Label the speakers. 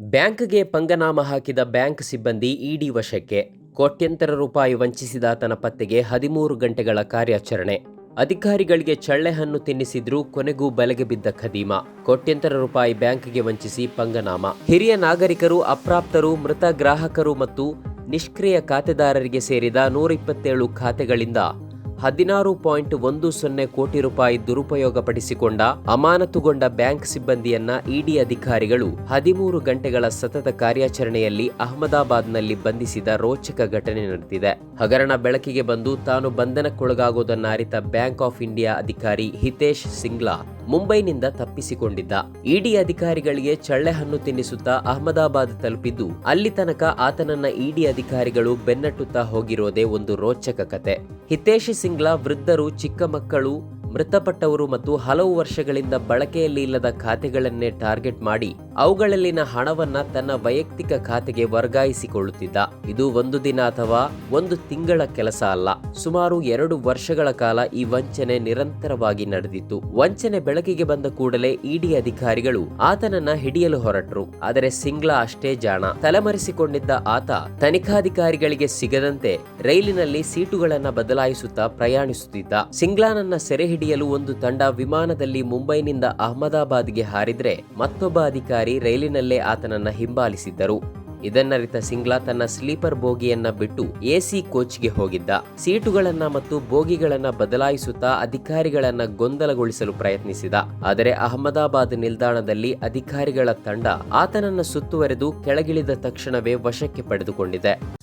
Speaker 1: ಬ್ಯಾಂಕ್ಗೆ ಪಂಗನಾಮ ಹಾಕಿದ ಬ್ಯಾಂಕ್ ಸಿಬ್ಬಂದಿ ಇಡಿ ವಶಕ್ಕೆ. ಕೋಟ್ಯಂತರ ರೂಪಾಯಿ ವಂಚಿಸಿದ ವಂಚಿಸಿದಾತನ ಪತ್ತೆಗೆ ಹದಿಮೂರು ಗಂಟೆಗಳ ಕಾರ್ಯಾಚರಣೆ. ಅಧಿಕಾರಿಗಳಿಗೆ ಚಳ್ಳೆಹಣ್ಣು ತಿನ್ನಿಸಿದ್ರೂ ಕೊನೆಗೂ ಬಲೆಗೆ ಬಿದ್ದ ಖದೀಮ. ಕೋಟ್ಯಂತರ ರೂಪಾಯಿ ಬ್ಯಾಂಕ್ಗೆ ವಂಚಿಸಿ ಪಂಗನಾಮ. ಹಿರಿಯ ನಾಗರಿಕರು, ಅಪ್ರಾಪ್ತರು, ಮೃತ ಗ್ರಾಹಕರು ಮತ್ತು ನಿಷ್ಕ್ರಿಯ ಖಾತೆದಾರರಿಗೆ ಸೇರಿದ ನೂರ ಇಪ್ಪತ್ತೇಳು ಖಾತೆಗಳಿಂದ ಹದಿನಾರು ಪಾಯಿಂಟ್ ಒಂದು ಸೊನ್ನೆ ಕೋಟಿ ರೂಪಾಯಿ ದುರುಪಯೋಗಪಡಿಸಿಕೊಂಡ ಅಮಾನತುಗೊಂಡ ಬ್ಯಾಂಕ್ ಸಿಬ್ಬಂದಿಯನ್ನ ಇಡಿ ಅಧಿಕಾರಿಗಳು ಹದಿಮೂರು ಗಂಟೆಗಳ ಸತತ ಕಾರ್ಯಾಚರಣೆಯಲ್ಲಿ ಅಹಮದಾಬಾದ್ನಲ್ಲಿ ಬಂಧಿಸಿದ ರೋಚಕ ಘಟನೆ ನಡೆದಿದೆ. ಹಗರಣ ಬೆಳಕಿಗೆ ಬಂದು ತಾನು ಬಂಧನಕ್ಕೊಳಗಾಗುವುದನ್ನ ಅರಿತ ಬ್ಯಾಂಕ್ ಆಫ್ ಇಂಡಿಯಾ ಅಧಿಕಾರಿ ಹಿತೇಶ್ ಸಿಂಗ್ಲಾ ಮುಂಬೈನಿಂದ ತಪ್ಪಿಸಿಕೊಂಡಿದ್ದ. ಇಡಿ ಅಧಿಕಾರಿಗಳಿಗೆ ಚಳ್ಳೆಹಣ್ಣು ತಿನ್ನಿಸುತ್ತಾ ಅಹಮದಾಬಾದ್ ತಲುಪಿದ್ದು, ಅಲ್ಲಿ ತನಕ ಆತನನ್ನ ಇಡಿ ಅಧಿಕಾರಿಗಳು ಬೆನ್ನಟ್ಟುತ್ತಾ ಹೋಗಿರೋದೇ ಒಂದು ರೋಚಕ ಕತೆ. ಹಿತೇಶ್ ಸಿಂಗ್ಲಾ ವೃದ್ಧರು, ಚಿಕ್ಕ ಮಕ್ಕಳು, ಮೃತಪಟ್ಟವರು ಮತ್ತು ಹಲವು ವರ್ಷಗಳಿಂದ ಬಳಕೆಯಲ್ಲಿ ಇಲ್ಲದ ಖಾತೆಗಳನ್ನೇ ಟಾರ್ಗೆಟ್ ಮಾಡಿ ಅವುಗಳಲ್ಲಿನ ಹಣವನ್ನ ತನ್ನ ವೈಯಕ್ತಿಕ ಖಾತೆಗೆ ವರ್ಗಾಯಿಸಿಕೊಳ್ಳುತ್ತಿದ್ದ. ಇದು ಒಂದು ದಿನ ಅಥವಾ ಒಂದು ತಿಂಗಳ ಕೆಲಸ ಅಲ್ಲ. ಸುಮಾರು ಎರಡು ವರ್ಷಗಳ ಕಾಲ ಈ ವಂಚನೆ ನಿರಂತರವಾಗಿ ನಡೆದಿತ್ತು. ವಂಚನೆ ಬೆಳಕಿಗೆ ಬಂದ ಕೂಡಲೇ ಇಡಿ ಅಧಿಕಾರಿಗಳು ಆತನನ್ನ ಹಿಡಿಯಲು ಹೊರಟರು. ಆದರೆ ಸಿಂಗ್ಲಾ ಅಷ್ಟೇ ಜಾಣ. ತಲೆಮರೆಸಿಕೊಂಡಿದ್ದ ಆತ ತನಿಖಾಧಿಕಾರಿಗಳಿಗೆ ಸಿಗದಂತೆ ರೈಲಿನಲ್ಲಿ ಸೀಟುಗಳನ್ನ ಬದಲಾಯಿಸುತ್ತಾ ಪ್ರಯಾಣಿಸುತ್ತಿದ್ದ. ಸಿಂಗ್ಲಾನನ್ನ ಸೆರೆ ಹಿಡಿಯಲು ಒಂದು ತಂಡ ವಿಮಾನದಲ್ಲಿ ಮುಂಬೈನಿಂದ ಅಹಮದಾಬಾದ್ಗೆ ಹಾರಿದ್ರೆ ಮತ್ತೊಬ್ಬ ಅಧಿಕಾರಿ ರೈಲಿನಲ್ಲೇ ಆತನನ್ನ ಹಿಂಬಾಲಿಸಿದ್ದರು. ಇದನ್ನರಿತ ಸಿಂಗ್ಲಾ ತನ್ನ ಸ್ಲೀಪರ್ ಬೋಗಿಯನ್ನ ಬಿಟ್ಟು ಎಸಿ ಕೋಚ್ಗೆ ಹೋಗಿದ್ದ. ಸೀಟುಗಳನ್ನ ಮತ್ತು ಬೋಗಿಗಳನ್ನ ಬದಲಾಯಿಸುತ್ತಾ ಅಧಿಕಾರಿಗಳನ್ನ ಗೊಂದಲಗೊಳಿಸಲು ಪ್ರಯತ್ನಿಸಿದ. ಆದರೆ ಅಹಮದಾಬಾದ್ ನಿಲ್ದಾಣದಲ್ಲಿ ಅಧಿಕಾರಿಗಳ ತಂಡ ಆತನನ್ನ ಸುತ್ತುವರೆದು ಕೆಳಗಿಳಿದ ತಕ್ಷಣವೇ ವಶಕ್ಕೆ ಪಡೆದುಕೊಂಡಿದೆ.